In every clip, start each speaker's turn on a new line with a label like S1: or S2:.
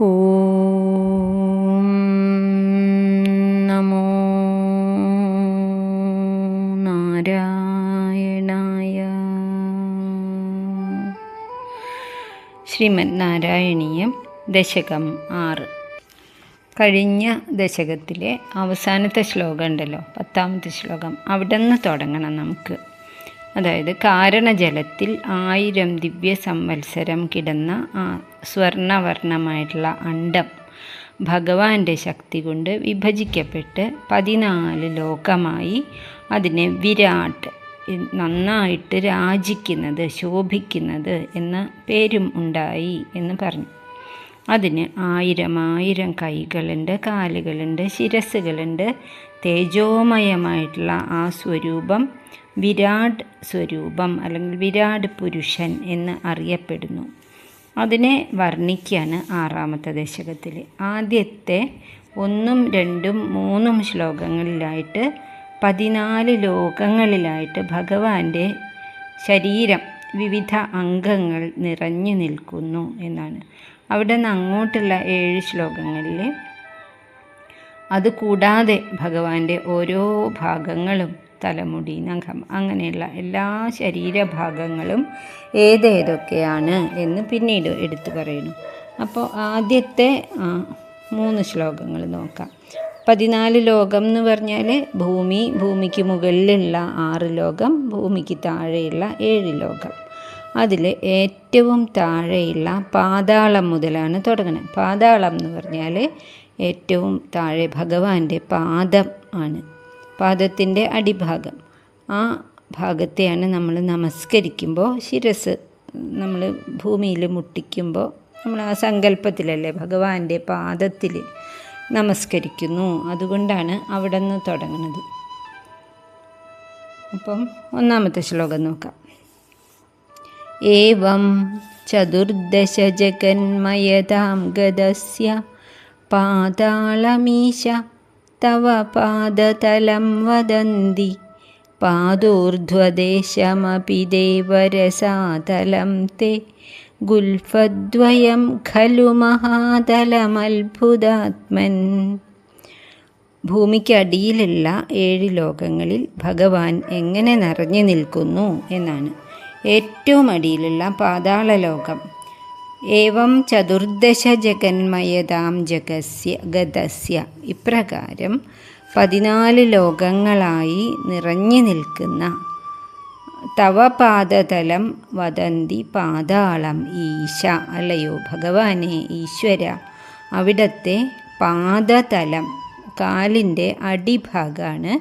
S1: ഓം നമോ നാരായണായ. ശ്രീമദ് നാരായണീയം ദശകം ആറ്. കഴിഞ്ഞ ദശകത്തിലെ അവസാനത്തെ ശ്ലോകം ഉണ്ടല്ലോ പത്താമത്തെ ശ്ലോകം. അവിടെ നിന്ന് തുടങ്ങണം നമുക്ക്. അതായത് കാരണജലത്തിൽ ആയിരം ദിവ്യ സംവത്സരം കിടന്ന ആ സ്വർണവർണമായിട്ടുള്ള അണ്ടം ഭഗവാന്റെ ശക്തി കൊണ്ട് വിഭജിക്കപ്പെട്ട് പതിനാല് ലോകമായി അതിനെ വിരാട് നന്നായിട്ട് രാജിക്കുന്നത് ശോഭിക്കുന്നത് എന്ന പേരും ഉണ്ടായി എന്ന് പറഞ്ഞു. അതിന് ആയിരം ആയിരം കൈകളുണ്ട് കാലുകളുണ്ട് ശിരസ്സുകളുണ്ട്. തേജോമയമായിട്ടുള്ള ആ സ്വരൂപം വിരാട് സ്വരൂപം അല്ലെങ്കിൽ വിരാട് പുരുഷൻ എന്ന് അറിയപ്പെടുന്നു. അതിനെ വർണിക്കുകയാണ് ആറാമത്തെ ദശകത്തിൽ ആദ്യത്തെ ഒന്നും രണ്ടും മൂന്നും ശ്ലോകങ്ങളിലായിട്ട് പതിനാല് ലോകങ്ങളിലായിട്ട് ഭഗവാന്റെ ശരീരം വിവിധ അംഗങ്ങൾ നിറഞ്ഞു നിൽക്കുന്നു എന്നാണ്. അവിടെ നിന്ന് അങ്ങോട്ടുള്ള ഏഴ് ശ്ലോകങ്ങളിൽ അതുകൂടാതെ ഭഗവാന്റെ ഓരോ ഭാഗങ്ങളും തലമുടി നഖം അങ്ങനെയുള്ള എല്ലാ ശരീരഭാഗങ്ങളും ഏതേതൊക്കെയാണ് എന്ന് പിന്നീട് എടുത്തു പറയുന്നു. അപ്പോൾ ആദ്യത്തെ മൂന്ന് ശ്ലോകങ്ങൾ നോക്കാം. പതിനാല് ലോകം എന്ന് പറഞ്ഞാൽ ഭൂമി ഭൂമിക്ക് മുകളിലുള്ള ആറ് ലോകം ഭൂമിക്ക് താഴെയുള്ള ഏഴ് ലോകം. അതിൽ ഏറ്റവും താഴെയുള്ള പാതാളം മുതലാണ് തുടങ്ങുന്നത്. പാതാളം എന്ന് പറഞ്ഞാൽ ഏറ്റവും താഴെ ഭഗവാന്റെ പാദം ആണ്. പാദത്തിന്റെ അടിഭാഗം. ആ ഭാഗത്തെയാണ് നമ്മൾ നമസ്കരിക്കുമ്പോൾ ശിരസ് നമ്മൾ ഭൂമിയിൽ മുട്ടിക്കുമ്പോൾ നമ്മൾ ആ സങ്കല്പത്തിലല്ലേ ഭഗവാന്റെ പാദത്തിൽ നമസ്കരിക്കുന്നു. അതുകൊണ്ടാണ് അവിടെ നിന്ന് തുടങ്ങുന്നത്. അപ്പം ഒന്നാമത്തെ ശ്ലോകം നോക്കാം. ഏവം ചതുർദശ ജഗന്മയതാം ഗതസ്യ പാതാളമീശ तव पादतलं वदन्ति पादोर्ध्वदेशमपि देवरसातलं ते ഗുൽഫദ്വയം ഖലു മഹാതലമത്ഭുതാത്മൻ ഭൂമിക്കടിയിലുള്ള ഏഴ് ലോകങ്ങളിൽ ഭഗവാൻ എങ്ങനെ നിറഞ്ഞു നിൽക്കുന്നു എന്നാണ് ഏറ്റവും അടിയിലുള്ള പാതാള ലോകം ഏവം ചതുർദശ ജഗന്മയതാം ജഗസ്യ ഗതസ്യ ഇപ്രകാരം പതിനാല് ലോകങ്ങളായി നിറഞ്ഞു നിൽക്കുന്ന തവ പാദതലം വദന്തി പാതാളം ഈശ അല്ലയോ ഭഗവാനെ ഈശ്വര. അവിടത്തെ പാദതലം കാലിന്റെ അടിഭാഗമാണ്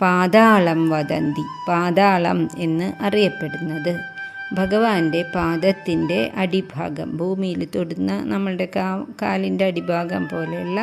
S1: പാതാളം വദന്തി പാതാളം എന്ന് അറിയപ്പെടുന്നത്. ഭഗവാന്റെ പാദത്തിന്റെ അടിഭാഗം ഭൂമിയിൽ തൊടുന്ന നമ്മളുടെ കാ കാലിന്റെ അടിഭാഗം പോലെയുള്ള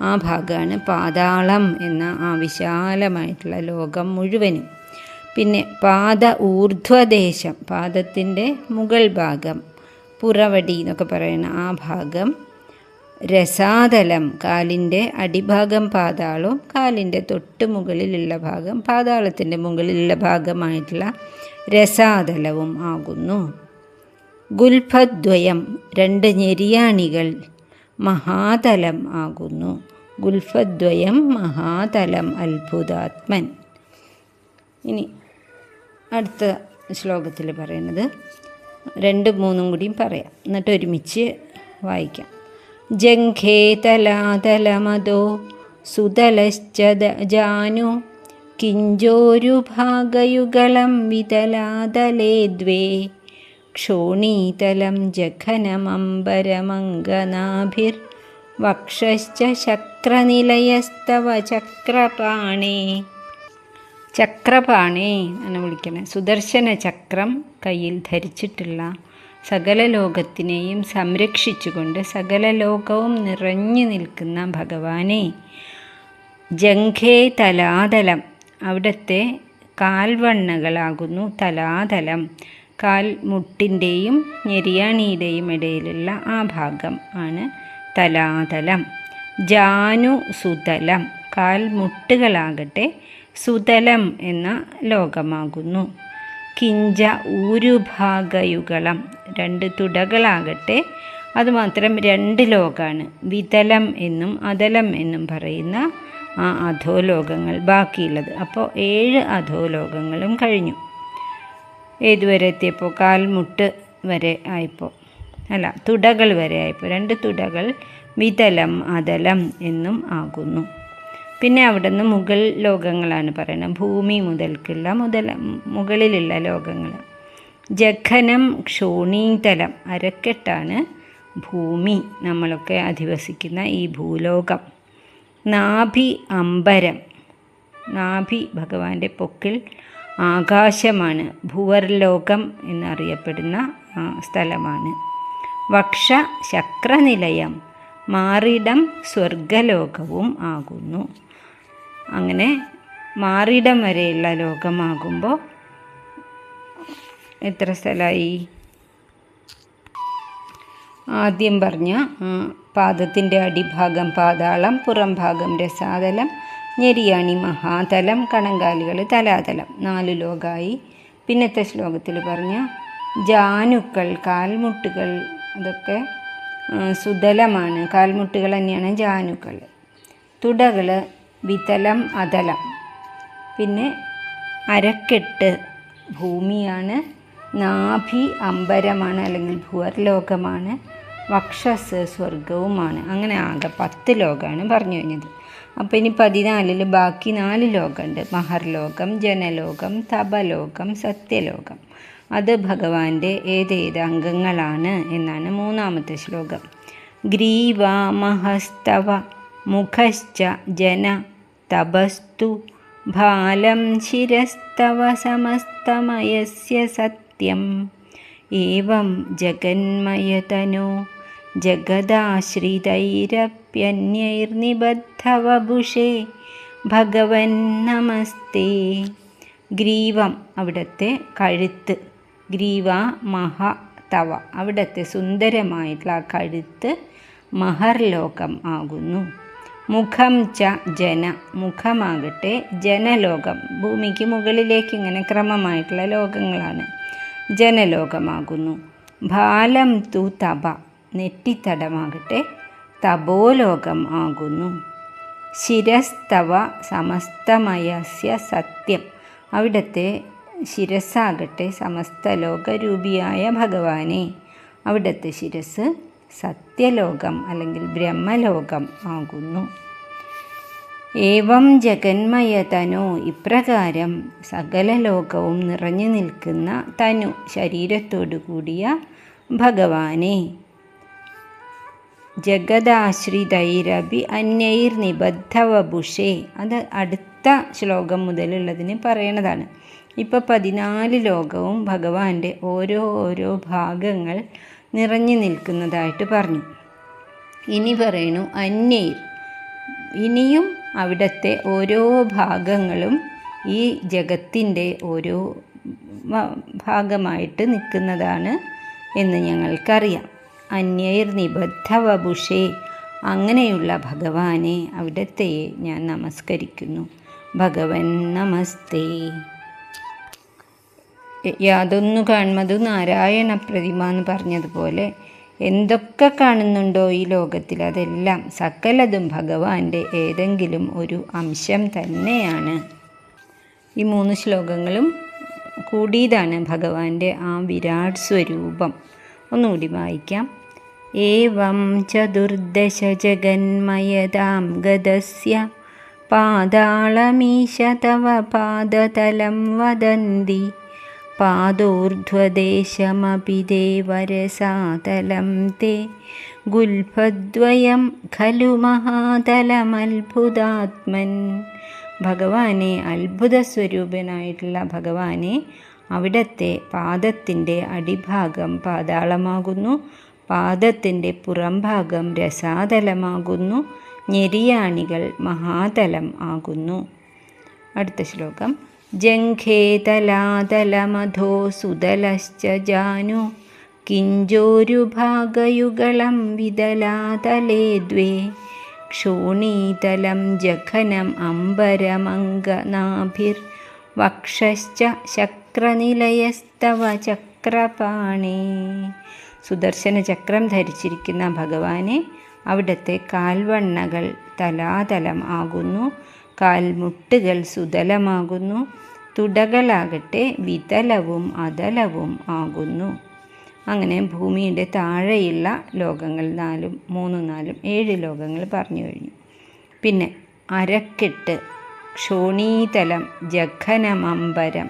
S1: ആ ഭാഗമാണ് പാതാളം എന്ന ആ വിശാലമായിട്ടുള്ള ലോകം മുഴുവനും. പിന്നെ പാദ ഊർധ്വദേശം പാദത്തിന്റെ മുകൾ ഭാഗം പുറവടി എന്നൊക്കെ പറയുന്ന ആ ഭാഗം രസാതലം കാലിന്റെ അടിഭാഗം പാതാളവും കാലിന്റെ തൊട്ട് മുകളിലുള്ള ഭാഗം പാതാളത്തിന്റെ മുകളിലുള്ള ഭാഗമായിട്ടുള്ള രസാതലവും ആകുന്നു. ഗുൽഫദ്വയം രണ്ട് ഞെരിയാണികൾ മഹാതലം ആകുന്നു. ഗുൽഫദ്വയം മഹാതലം അത്ഭുതാത്മൻ. ഇനി അടുത്ത ശ്ലോകത്തിൽ പറയുന്നത് രണ്ട് മൂന്നും കൂടിയും പറയാം. എന്നിട്ട് ഒരുമിച്ച് വായിക്കാം. ജംഘേ തലാതലമതോ വിതലാതലേ ദ്വേ. ക്ഷോണീതലം ജഘനമംബരമംഗനാഭിർ വക്ഷശ്ച ശക്രനിലയസ്തവ ചക്രപാണേ. ചക്രപാണേ എന്ന് വിളിക്കണേ. സുദർശന ചക്രം കയ്യിൽ ധരിച്ചിട്ടുള്ള സകല ലോകത്തിനെയും സംരക്ഷിച്ചുകൊണ്ട് സകല ലോകവും നിറഞ്ഞു നിൽക്കുന്ന ഭഗവാനെ. ജംഘേ തലാതലം. അവിടുത്തെ കാൽവണ്ണകളാകുന്നു തലാതലം. കാൽ മുട്ടിന്റെയും ഞെരിയാണിയുടെയും ഇടയിലുള്ള ആ ഭാഗം ആണ് തലാതലം. ജാനു സുതലം കാൽ മുട്ടുകളാകട്ടെ സുതലം എന്ന ലോകമാകുന്നു. കിഞ്ച ഊരുഭാഗയുഗളം രണ്ട് തുടകളാകട്ടെ. അതുമാത്രം രണ്ട് ലോകമാണ് വിതലം എന്നും അതലം എന്നും പറയുന്ന ആ അധോലോകങ്ങൾ ബാക്കിയുള്ളത്. അപ്പോൾ ഏഴ് അധോലോകങ്ങളും കഴിഞ്ഞു. ഏതുവരെ എത്തിയപ്പോൾ കാൽമുട്ട് വരെ ആയപ്പോൾ അല്ല തുടകൾ വരെ ആയപ്പോൾ രണ്ട് തുടകൾ വിതലം അതലം എന്നും ആകുന്നു. പിന്നെ അവിടെ നിന്ന് മുഗൾ ലോകങ്ങളാണ് പറയുന്നത്. ഭൂമി മുതൽക്കുള്ള മുതല മുകളിലുള്ള ലോകങ്ങൾ ജഖനം ക്ഷോണീതലം അരക്കെട്ടാണ് ഭൂമി. നമ്മളൊക്കെ അധിവസിക്കുന്ന ഈ ഭൂലോകം. നാഭി അംബരം നാഭി ഭഗവാന്റെ പൊക്കിൽ ആകാശമാണ്. ഭുവർലോകം എന്നറിയപ്പെടുന്ന സ്ഥലമാണ്. വക്ഷ ശക്രനിലയം മാറിടം സ്വർഗലോകവും ആകുന്നു. അങ്ങനെ മാറിടം വരെയുള്ള ലോകമാകുമ്പോൾ എത്ര സ്ഥലമായി? ആദ്യം പറഞ്ഞ പാദത്തിന്റെ അടിഭാഗം പാതാളം പുറം ഭാഗം രസാതലം ഞെരിയാണി മഹാതലം കണങ്കാലികൾ തലാതലം. നാല് ലോകമായി പിന്നത്തെ ശ്ലോകത്തിൽ പറഞ്ഞ ജാനുക്കൾ കാൽമുട്ടുകൾ അതൊക്കെ സുതലമാണ്. കാൽമുട്ടുകൾ തന്നെയാണ് ജാനുക്കൾ. തുടകൾ വിതലം അതലം. പിന്നെ അരക്കെട്ട് ഭൂമിയാണ്. നാഭി അമ്പരമാണ് അല്ലെങ്കിൽ ഭുവർലോകമാണ് വക്ഷസ് സ്വർഗവുമാണ് അങ്ങനെ ആകെ പത്ത് ലോകമാണ് പറഞ്ഞു കഴിഞ്ഞത്. അപ്പോൾ ഇനി പതിനാലിൽ ബാക്കി നാല് ലോകമുണ്ട് മഹർലോകം ജനലോകം തപലോകം സത്യലോകം. അത് ഭഗവാന്റെ ഏതേത് അംഗങ്ങളാണ് എന്നാണ് മൂന്നാമത്തെ ശ്ലോകം. ഗ്രീവ മഹസ്തവ മുഖശ്ച ജന തപസ്തു ഭാലം ശിരസ്തവ സമസ്തമയസ്യ സത്യം. ഏവം ജഗന്മയതനോ ജഗദാശ്രിതൈരപ്യന്യൈർനിബദ്ധവഭുഷേ. ഭഗവൻ നമസ്തേ. ഗ്രീവം അവിടുത്തെ കഴുത്ത്. ഗ്രീവ മഹ തവ. അവിടുത്തെ സുന്ദരമായിട്ടുള്ള ആ കഴുത്ത് മഹർലോകം ആകുന്നു. മുഖം ച ജന. മുഖമാകട്ടെ ജനലോകം. ഭൂമിക്ക് മുകളിലേക്ക് ഇങ്ങനെ ക്രമമായിട്ടുള്ള ലോകങ്ങളാണ്. ജനലോകമാകുന്നു. ബാലം തു തപ. നെറ്റിത്തടമാകട്ടെ. തപോലോകം ആകുന്നു. ശിരസ്തവ സമസ്തമയസ്യ സത്യം. അവിടുത്തെ ശിരസ്സാകട്ടെ സമസ്ത ലോകരൂപിയായ ഭഗവാനെ. അവിടുത്തെ ശിരസ് സത്യലോകം അല്ലെങ്കിൽ ബ്രഹ്മലോകം ആകുന്നു. ഏവം ജഗന്മയ തനു ഇപ്രകാരം സകല ലോകവും നിറഞ്ഞു നിൽക്കുന്ന തനു ശരീരത്തോടു കൂടിയ ഭഗവാനെ. ജഗദാശ്രിതൈരഭി അന്യൈർ നിബദ്ധവഭുഷേ. അത് അടുത്ത ശ്ലോകം മുതലുള്ളതിന് പറയണതാണ്. ഇപ്പോൾ പതിനാല് ലോകവും ഭഗവാന്റെ ഓരോ ഓരോ ഭാഗങ്ങൾ നിറഞ്ഞു നിൽക്കുന്നതായിട്ട് പറഞ്ഞു. ഇനി പറയണു അന്യൈർ ഇനിയും അവിടുത്തെ ഓരോ ഭാഗങ്ങളും ഈ ജഗത്തിന്റെ ഓരോ ഭാഗമായിട്ട് നിൽക്കുന്നതാണ് എന്ന് ഞങ്ങൾക്കറിയാം. അന്യൈർ നിബദ്ധവഭുഷേ അങ്ങനെയുള്ള ഭഗവാനെ അവിടത്തെ ഞാൻ നമസ്കരിക്കുന്നു. ഭഗവൻ നമസ്തേ. യാതൊന്നു കാണുന്നത് നാരായണ പ്രതിമ എന്ന് പറഞ്ഞതുപോലെ എന്തൊക്കെ കാണുന്നുണ്ടോ ഈ ലോകത്തിൽ അതെല്ലാം സകലതും ഭഗവാന്റെ ഏതെങ്കിലും ഒരു അംശം തന്നെയാണ്. ഈ മൂന്ന് ശ്ലോകങ്ങളും കൂടിയതാണ് ഭഗവാന്റെ ആ വിരാട് സ്വരൂപം. ഒന്നുകൂടി വായിക്കാം. ഏവം ചതുർദശ ജഗന്മയതാം पादालमीश तव पादतलं വദന്തി പാദോർധ്വദേശമപി ദേവരസാതലം ते ഗുൽഫദ്വയം ഖലു മഹാതലമത്ഭുതാത്മൻ ഭഗവാനെ അത്ഭുത സ്വരൂപനായിട്ടുള്ള ഭഗവാനെ അവിടത്തെ പാദത്തിന്റെ അടിഭാഗം പാതാളമാകുന്നു। പാദത്തിന്റെ പുറംഭാഗം രസാതലമാകുന്നു. ഞെരിയാണികൾ മഹാതലം ആകുന്നു. അടുത്ത ശ്ലോകം. ജംഘേതലാതലമധോ സുതലശ്ച ജാനു. കിഞ്ചോരുഭാഗയുഗളം വിതലാതലേ ദ്വേ. ക്ഷോണീതലം ജഘനം അംബരമംഗനാഭിർ. വക്ഷശ്ച ശക്രനിലയസ്തവ ചക്രപാണേ. സുദർശന ചക്രം ധരിച്ചിരിക്കുന്ന ഭഗവാനെ അവിടുത്തെ കാൽവണ്ണകൾ തലാതലം ആകുന്നു. കാൽമുട്ടുകൾ സുതലമാകുന്നു. തുടകളാകട്ടെ വിതലവും അതലവും ആകുന്നു. അങ്ങനെ ഭൂമിയുടെ താഴെയുള്ള ലോകങ്ങൾ നാലും മൂന്നും നാലും ഏഴ് ലോകങ്ങൾ പറഞ്ഞു കഴിഞ്ഞു. പിന്നെ അരക്കെട്ട് ക്ഷോണീതലം ജഘനമമ്പരം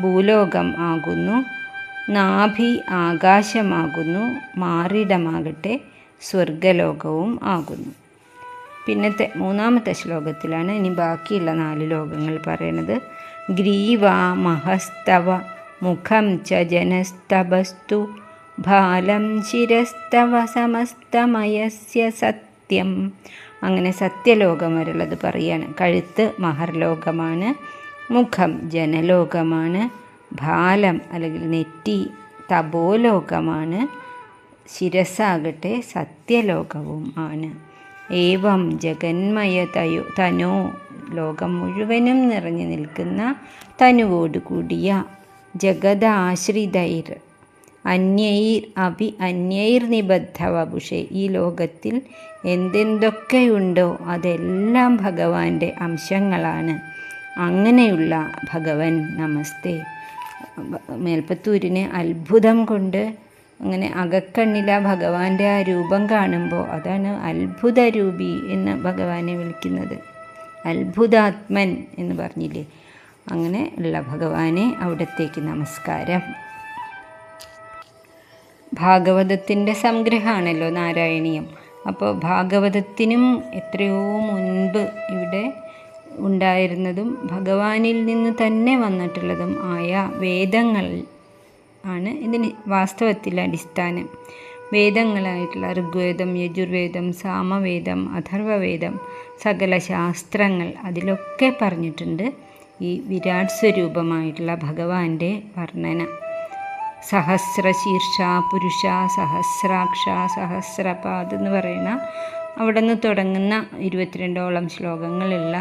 S1: ഭൂലോകം ആകുന്നു. നാഭി ആകാശമാകുന്നു മാറിടമാകട്ടെ സ്വർഗലോകവും ആകുന്നു. പിന്നത്തെ മൂന്നാമത്തെ ശ്ലോകത്തിലാണ് ഇനി ബാക്കിയുള്ള നാല് ലോകങ്ങൾ പറയുന്നത് ഗ്രീവ മഹസ്തവ മുഖം ച ജനസ്തപസ്തു ഭാലം ശിരസ്തവ സമസ്തമയസ്യ സത്യം. അങ്ങനെ സത്യലോകം വരെയുള്ളത് പറയാണ്. കഴുത്ത് മഹർലോകമാണ് മുഖം ജനലോകമാണ് ഭാലം അല്ലെങ്കിൽ നെറ്റി തപോലോകമാണ് ശിരസാകട്ടെ സത്യലോകവും ആണ്. ഏവം ജഗന്മയ തയോ തനോ ലോകം മുഴുവനും നിറഞ്ഞു നിൽക്കുന്ന തനുവോടുകൂടിയ ജഗദാശ്രിതൈർ അന്യൈർ അഭി അന്യൈർ നിബദ്ധ വപുഷെ ഈ ലോകത്തിൽ എന്തെന്തൊക്കെയുണ്ടോ അതെല്ലാം ഭഗവാന്റെ അംശങ്ങളാണ്. അങ്ങനെയുള്ള ഭഗവൻ നമസ്തേ. മേൽപ്പത്തൂരിനെ അത്ഭുതം കൊണ്ട് അങ്ങനെ അകക്കണ്ണില ഭഗവാന്റെ ആ രൂപം കാണുമ്പോൾ അതാണ് അത്ഭുത രൂപി എന്ന് ഭഗവാനെ വിളിക്കുന്നത്. അത്ഭുതാത്മൻ എന്ന് പറഞ്ഞില്ലേ? അങ്ങനെ ഉള്ള ഭഗവാനെ അവിടത്തേക്ക് നമസ്കാരം. ഭാഗവതത്തിന്റെ സംഗ്രഹമാണല്ലോ നാരായണീയം. അപ്പോൾ ഭാഗവതത്തിനും എത്രയോ മുൻപ് ഇവിടെ ഉണ്ടായിരുന്നതും ഭഗവാനിൽ നിന്ന് തന്നെ വന്നിട്ടുള്ളതും ആയ വേദങ്ങൾ ആണ് ഇതിന് വാസ്തവത്തിൽ അടിസ്ഥാനം. വേദങ്ങളായിട്ടുള്ള ഋഗ്വേദം യജുർവേദം സാമവേദം അഥർവവേദം സകല ശാസ്ത്രങ്ങൾ അതിലൊക്കെ പറഞ്ഞിട്ടുണ്ട് ഈ വിരാട് സ്വരൂപമായിട്ടുള്ള ഭഗവാന്റെ വർണന. സഹസ്രശീർഷ പുരുഷ സഹസ്രാക്ഷ സഹസ്രപാദ് എന്ന് പറയുന്ന അവിടെ നിന്ന് തുടങ്ങുന്ന ഇരുപത്തിരണ്ടോളം ശ്ലോകങ്ങളുള്ള